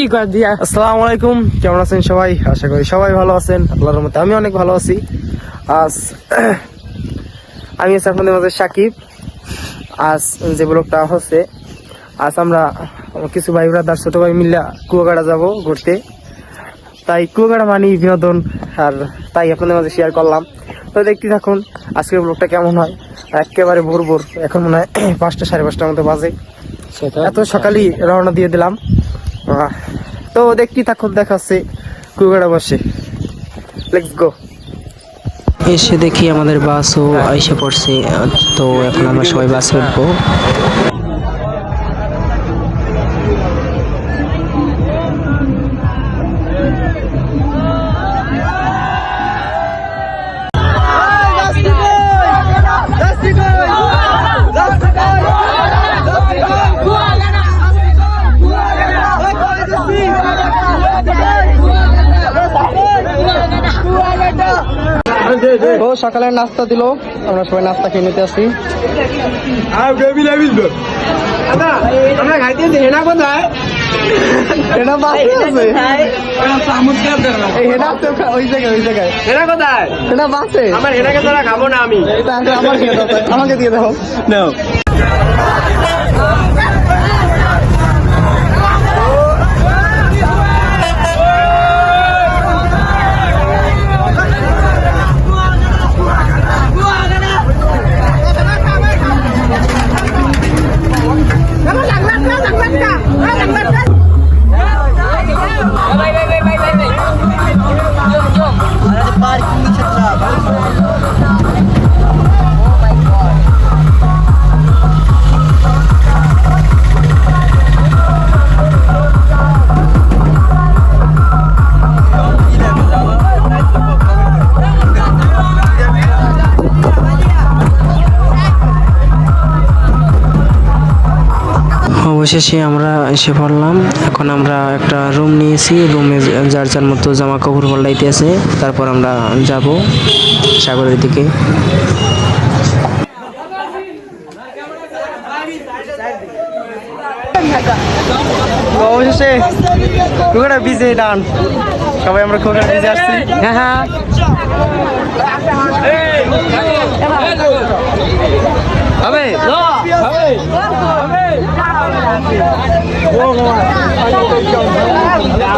আসসালামু আলাইকুম কেমন আছেন সবাই? আশা করি সবাই ভালো আছেন আল্লাহর রহমতে আমি অনেক ভালো আছি। আজ আমি আছি আপনাদের মাঝে সাকিব। আজ যে ব্লগটা হচ্ছে আজ আমরা কিছু ভাই ব্রাদার ছোট ভাই মিল্লা কুয়াকাটা যাব ঘুরতে। তাই কুয়াকাটা মানি বিনোদন আর তাই আপনাদের মাঝে শেয়ার করলাম। তো দেখতে থাকুন আজকের ব্লগটা কেমন হয়? একেবারে ভোর ভোর এখন মনে হয় পাঁচটা সাড়ে পাঁচটার মতো বাজে। এত সকালেই রওনা দিয়ে দিলাম। তো দেখি তখন দেখাচ্ছে কুয়াকাটা বসে। লেটস গো এসে দেখি আমাদের বাসও এসে পড়ছে, তো এখন আমরা সবাই বাসে উঠবো সকালের নাস্তা দিল। আমরা সবাই নাস্তা খেয়ে নিতে আসি। আমাকে দিয়ে হেনা অবশেষে আমরা এসে পড়লাম। এখন আমরা একটা রুম নিয়েছি। রুমে যার যার মতো জামা কাপড় পাল্টাইতে আছে তারপর আমরা যাব সাগরের দিকে। অবশেষে কুয়াকাটা বিজে ডান সবাই আমরা কুয়াকাটা বিজে আসছি। হ্যাঁ হ্যাঁ।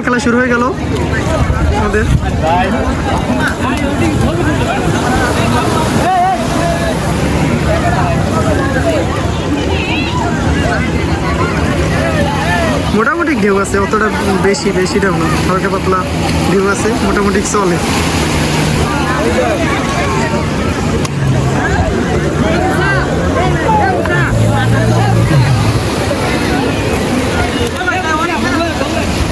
বল খেলা শুরু হয়ে গেল। আমাদের। মোটামুটি ঢেউ আছে, অতটা বেশি বেশি ঢেউ না। হালকা পাতলা ঢেউ আছে, মোটামুটি চলে।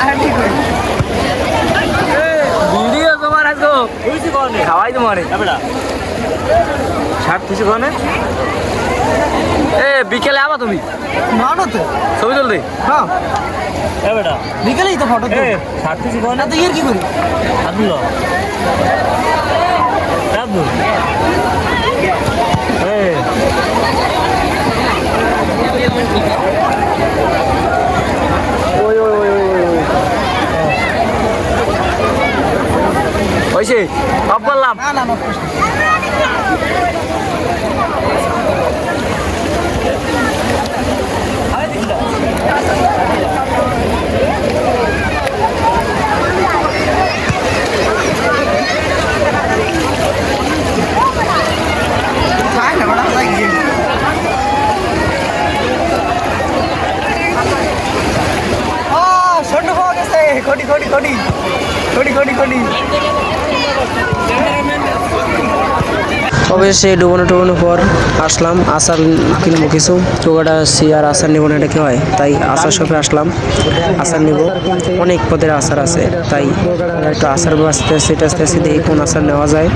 হ্যাঁ, ভিডিও তোমার আসো খাওয়াই তোমার। ষাট কিছু কনে এ বিকেলে আবা তুমি। না তো। ছবি তুলতে। হ্যাঁ। এ বেটা বিকেলেই তো ফটো ছাড়তেছি ষাট কিছু কনে তো ইয়ার কি করি? আব্দুল্লাহ আব্দুল অফ করলাম না না নষ্ট ছোট পাওয়া অবশেষে ডুবানো টুবানোর পর আসলাম আচার কিনবো কিছু। চোখাটা আসছি আর আচার নেব না, এটা কি হয়? তাই আচার শপে আসলাম আচার নেব। অনেক পদের আচার আছে, তাই একটু আচার বাঁচতে আসছি টাচতে আসছি দেখি কোন আচার নেওয়া যায়।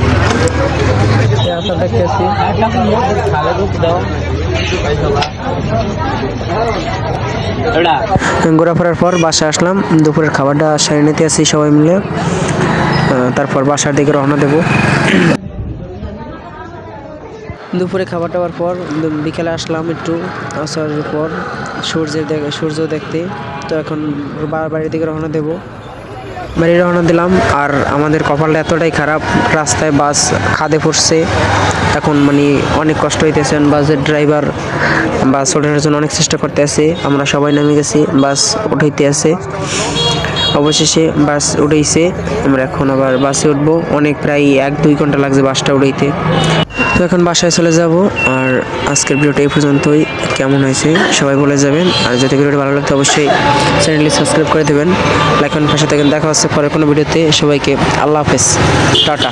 ঘোরাফেরার পর বাসায় আসলাম, দুপুরের খাবারটা সারি নিতে আসি সবাই মিলে। তারপর বাসার দিকে রওনা দেবো। দুপুরে খাবার টাবার পর বিকেলে আসলাম একটু আসার পর, সূর্যের সূর্য দেখতে। তো এখন বাড়ির দিকে রওনা দেব। বাড়ি রওনা দিলাম, আর আমাদের কপালটা এতটাই খারাপ, রাস্তায় বাস খাদে পড়ছে এখন মানে অনেক কষ্ট হইতেছে, বাসের ড্রাইভার বাস ওঠানোর জন্য অনেক চেষ্টা করতে আছে। আমরা সবাই নামে গেছি, বাস উঠাইতে আছে। অবশেষে বাস উঠেইছে, আমরা এখন আবার বাসে উঠবো। অনেক প্রায় এক দুই ঘণ্টা লাগছে বাসটা উঠাইতে। তো এখন বাসায় চলে যাব। আর আজকের ভিডিওটা এই পর্যন্তই। কেমন হয়েছে? সবাই বলে যাবেন। আর যদি ভিডিওটা ভালো লাগতো অবশ্যই চ্যানেলটি সাবস্ক্রাইব করে দেবেন। লাইকন পাশে থাকেন। দেখা হচ্ছে পরে কোনো ভিডিওতে সবাইকে আল্লাহ হাফেজ। টাটা।